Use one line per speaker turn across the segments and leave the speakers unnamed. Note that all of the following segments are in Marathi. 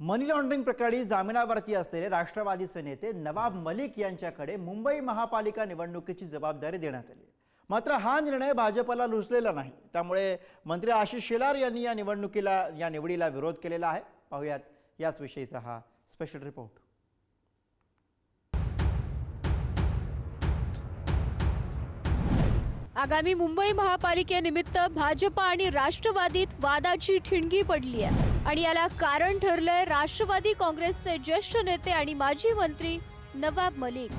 मनी लॉन्ड्रिंग प्रकरणी जामिनावरती असलेले राष्ट्रवादीचे नेते नवाब मलिक यांच्याकडे मुंबई महापालिका निवडणुकीची जबाबदारी देण्यात आली. मात्र हा निर्णय भाजपला रुजलेला नाही. त्यामुळे मंत्री आशिष शेलार यांनी या निवडणुकीला या निवडीला विरोध केलेला आहे. पाहूयात याच विषयीचा हा स्पेशल रिपोर्ट
आगामी मुंबई महापालिकेनिमित्त भाजप आणि राष्ट्रवादीत वादाची ठिणगी पडली आहे. आणि याला कारण ठरलंय राष्ट्रवादी काँग्रेसचे ज्येष्ठ नेते आणि माजी मंत्री नवाब मलिक.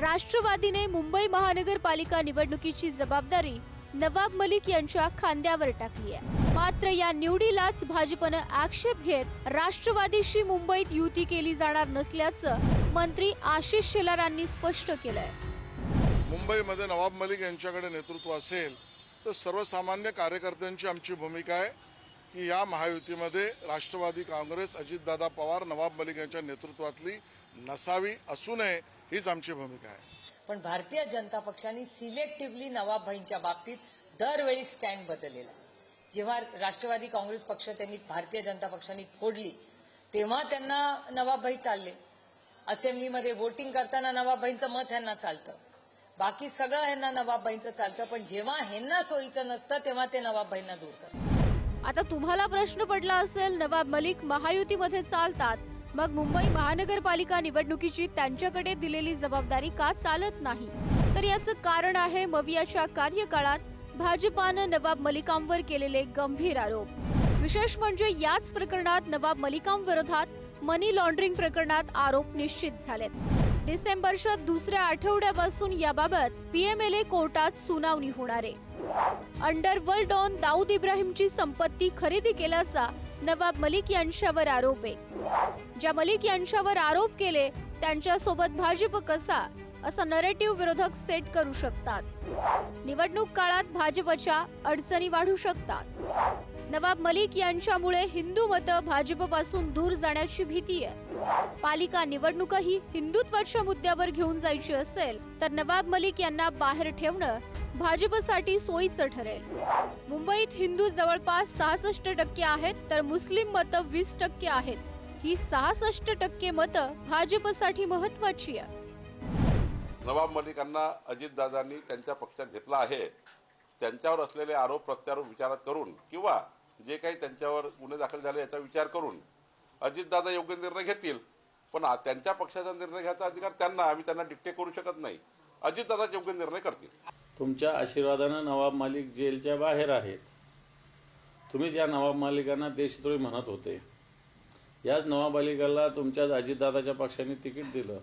राष्ट्रवादीने मुंबई महानगरपालिका निवडणुकीची जबाबदारी नवाब मलिक यांच्या खांद्यावर टाकली आहे मात्र या निवडीलाच भाजपनं आक्षेप घेत राष्ट्रवादीशी मुंबईत युती केली जाणार नसल्याचं मंत्री आशिष शेलारांनी स्पष्ट केलंय.
मुंबईमध्ये नवाब मलिक यांच्याकडे नेतृत्व असेल तर सर्वसामान्य कार्यकर्त्यांची आमची भूमिका आहे. की या महायुतीमध्ये राष्ट्रवादी काँग्रेस अजितदादा पवार नवाब मलिक यांच्या नेतृत्वातली नसावी असू नये हीच आमची भूमिका आहे.
पण भारतीय जनता पक्षाने सिलेक्टिव्हली नवाबभाईंच्या बाबतीत दरवेळी स्टँड बदललेला जेव्हा राष्ट्रवादी काँग्रेस पक्ष त्यांनी भारतीय जनता पक्षाने फोडली तेव्हा त्यांना नवाबभाई चालले. असेंब्लीमध्ये वोटिंग करताना नवाबभाईंचं मत ह्यांना चालतं. बाकी सगळं ह्यांना नवाबभाईंचं चालतं पण जेव्हा ह्यांना सोयीचं नसतं तेव्हा ते नवाबभाईंना दूर करतात.
आता तुम्हाला प्रश्न पडला असेल नवाब मलिक महायुतीमध्ये चालतात. मग मुंबई महानगरपालिका निवडणुकीची त्यांच्याकडे दिलेली जबाबदारी का चालत नाही? तर याचं कारण आहे मवियाच्या कार्यकाळात भाजपानं नवाब मलिकांवर केलेले गंभीर आरोप. विशेष म्हणजे याच प्रकरणात नवाब मलिकांविरोधात मनी लॉन्ड्रिंग प्रकरणात आरोप निश्चित झालेत. डिसेंबरच्या दुसऱ्या आठवड्यापासून याबाबत पीएमएलए कोर्टात सुनावणी होणार आहे. अंडरवर्ल्ड डॉन दाऊद इब्राहिमची संपत्ती खरेदी केल्याचा नवाब मलिक यांच्यावर आरोप आहे. ज्या मलिक यांच्यावर आरोप केले त्यांच्यासोबत भाजप कसा असा नरेटिव्ह विरोधक सेट करू शकतात. निवडणूक काळात भाजपच्या अडचणी वाढू शकतात. नवाब मलिक यांच्यामुळे हिंदू मतं भाजपपासून दूर जाण्याची भीती आहे. पालिका निवडणूकही हिंदुत्वाच्या मुद्द्यावर घेऊन जायची असेल तर नवाब मलिक यांना बाहेर ठेवणं भाजपसाठी सोयीचं ठरेल. मुंबईत हिंदू जवळपास सहासष्ट टक्के आहेत तर मुस्लिम मतं वीस टक्के आहेत. ही सहासष्ट टक्के मतं भाजपसाठी महत्वाची आहे.
नवाब मलिकांना अजितदादांनी त्यांच्या पक्षात घेतला आहे. त्यांच्यावर असलेले आरोप प्रत्यारोप विचारात करून किंवा जे काही त्यांच्यावर गुन्हे दाखल झाले याचा विचार करून अजितदादा योग्य निर्णय घेतील. पण आ- त्यांच्या पक्षाचा निर्णय घ्यायचा अधिकार त्यांना आम्ही त्यांना डिक्टेट करू शकत नाही. अजितदादा योग्य निर्णय करतील.
तुमच्या आशीर्वादानं नवाब मालिक जेलच्या बाहेर आहेत. तुम्ही ज्या नवाब मालिकांना देशद्रोही म्हणत होते याच नवाब मालिकाला तुमच्या अजितदादाच्या पक्षाने तिकीट दिलं.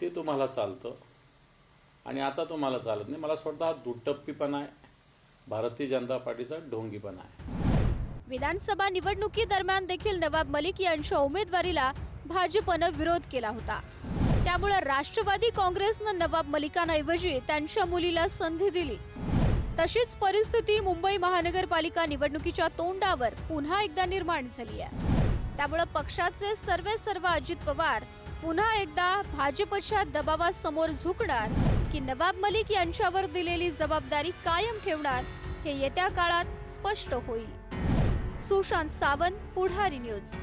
ते तुम्हाला चालतं. आणि आता तुम्हाला चालत नाही. मला स्वतः दुटप्पीपणा आहे. भारतीय जनता पार्टीचा ढोंगीपणा आहे.
विधानसभा निवडणुकीदरम्यान देखील नवाब मलिक यांच्या उमेदवारीला भाजपनं विरोध केला होता. त्यामुळे राष्ट्रवादी काँग्रेसनं नवाब मलिकांऐवजी त्यांच्या मुलीला संधी दिली. तशीच परिस्थिती मुंबई महानगरपालिका निवडणुकीच्या तोंडावर पुन्हा एकदा निर्माण झाली आहे. त्यामुळे पक्षाचे सर्वे सर्व अजित पवार पुन्हा एकदा भाजपच्या दबावासमोर झुकणार की नवाब मलिक यांच्यावर दिलेली जबाबदारी कायम ठेवणार हे येत्या काळात स्पष्ट होईल. सुशांत सावंत पुढारी न्यूज.